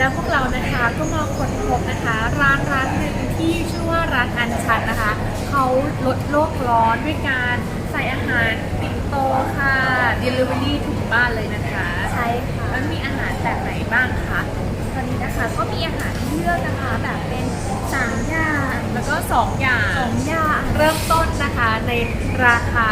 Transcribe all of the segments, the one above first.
แล้วพวกเรานะคะก็มาค้นพบนะคะ ร้านร้านหนึ่งที่ชื่อว่าร้านอันชันนะคะ เขาลดโลกร้อนด้วยการใส่อาหารปิ่นโตค่ะ Delivery ถึงบ้านเลยนะคะ ใช่ค่ะ แล้วมีอาหารแบบไหนบ้างคะตอนนี้นะ คะก็มีอาหารให้เลือกนะคะ แบบเป็นสามอย่างแล้วก็2อย่าง สองอย่างเริ่มต้นนะคะในราคา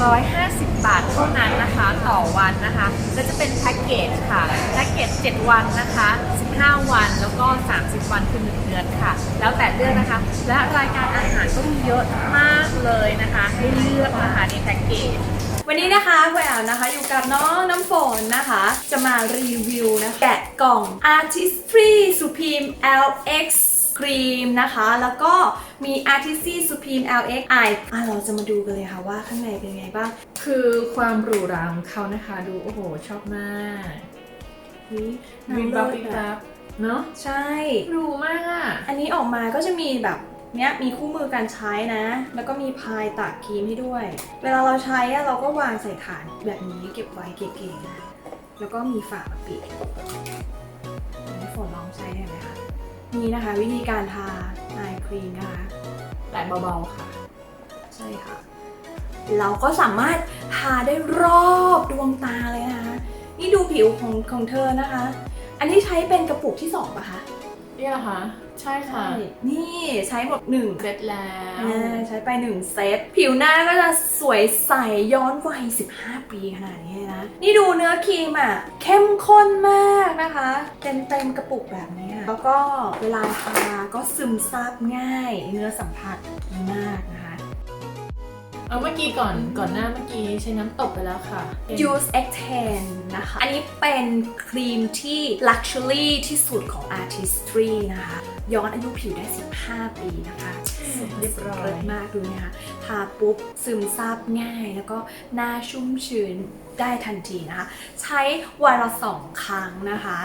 250 บาทเท่านั้นนะคะ ต่อวันนะคะและจะเป็นแพ็กเกจค่ะแพ็กเกจ 7 วันนะคะ 15 วันแล้วก็ 30 วันคือ1เดือนค่ะ แล้วแต่เลือกนะคะ และรายการอาหารก็มีเยอะมากเลยนะคะ ให้เลือกนะคะในแพ็กเกจ วันนี้นะคะแหววนะคะอยู่กับน้องน้ำฝนนะคะ จะมารีวิวนะแกะกล่อง Artistry Supreme LX ครีมนะคะ แล้วก็มี Artistry Supreme LX Eye อะเราจะมาดูกันเลยค่ะว่าข้างในเป็นยังไงบ้าง คือความหรูหราของเขานะคะ ดูโอ้โห ชอบมากอุ๊ยวิบน้ำวับเลิวิศบอะวับเนาะใช่ หรูมากอะ อันนี้ออกมาก็จะมีแบบ เนี้ยมีคู่มือการใช้นะ แล้วก็มีพายตากครีมให้ด้วย เวลาเราใช้อะเราก็วางใส่ฐานแบบนี้เก็บไว้เก๋ๆนะแล้วก็มีฝาปิดให้ฝนลองใช้ได้ไหมคะนี่นะคะวิธีการทาไอครีมนะคะแต่เบาๆค่ะ ใช่ค่ะ เราก็สามารถทาได้รอบดวงตาเลยนะคะ นี่ดูผิวของของเธอนะคะ อันที่ใช้เป็นกระปุกที่สองปะคะ นี่เหรอคะใช่ค่ะ นี่ใช้หมดหนึ่งเสร็จแล้วอ่าใช้ไปหนึ่งเซต ผิวหน้าก็จะสวยใสย้อนวัย 15 ปีขนาดนี้เลยนะ นี่ดูเนื้อครีมอะ เข้มข้นมากนะคะ เต็มเต็มๆกระปุกแบบนี้อะแล้วก็เวลาทาก็ซึมซาบง่าย เนื้อสัมผัสดีมากนะคะ เอาเมื่อกี้ก่อนก่อนหน้าเมื่อกี้ใช้น้ำตบไปแล้วค่ะ Use X10 นะคะ อันนี้เป็นครีมที่ Luxury ที่สุดของ Artistry นะคะ ย้อนอายุผิวได้ 15 ปีนะคะเรียบร้อยเลิศมากดูนะคะทาปุ๊บซึมซาบง่ายแล้วก็หน้าชุ่มชื้นได้ทันทีนะคะ ใช้วันละสองครั้งนะคะ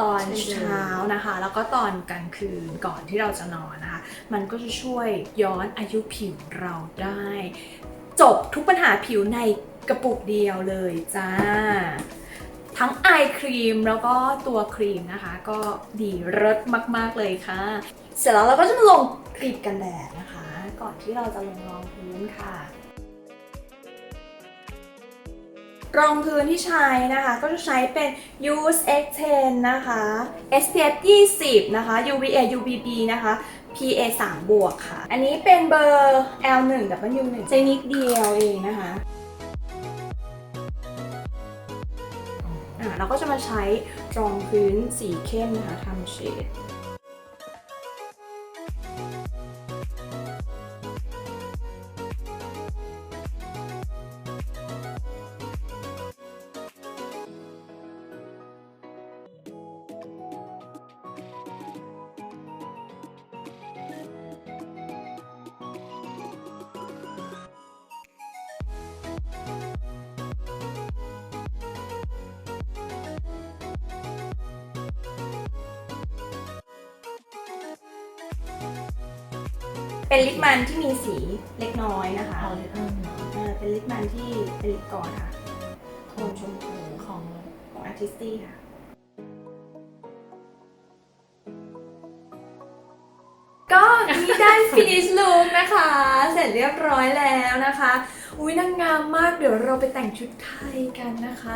ตอนเลยเช้านะคะ แล้วก็ตอนกลางคืนก่อนที่เราจะนอนนะคะ มันก็จะช่วยย้อนอายุผิวเราได้ จบทุกปัญหาผิวในกระปุกเดียวเลยจ้า ทั้งไอครีมแล้วก็ตัวครีมนะคะ ก็ดีเลิศมาก ๆ เลยค่ะ เสร็จแล้วเราก็จะมาลงครีมกันแดดนะคะ ก่อนที่เราจะลงรองพื้นค่ะ รองพื้นที่ใช้นะคะ ก็จะใช้เป็น Use X10 นะคะ SPF 20 นะคะ UVA UVB นะคะ PA 3 บวกค่ะ อันนี้เป็นเบอร์ L1 W1 ใช้นิดเดียวเองนะคะอะเราก็จะมาใช้รองพื้นสีเข้มนะคะทำเฉด เป็นลิปมันที่มีสีเล็กน้อยนะคะเอาเลยเอิ่มเออเป็นลิปมันที่เป็นลิปกลอนค่ะโทนชมพูของของ Artisty ค่ะก็นี่ได้ finish look นะคะ เสร็จเรียบร้อยแล้วนะคะ อุ้ยนางงามมากเดี๋ยวเราไปแต่งชุดไทยกันนะคะ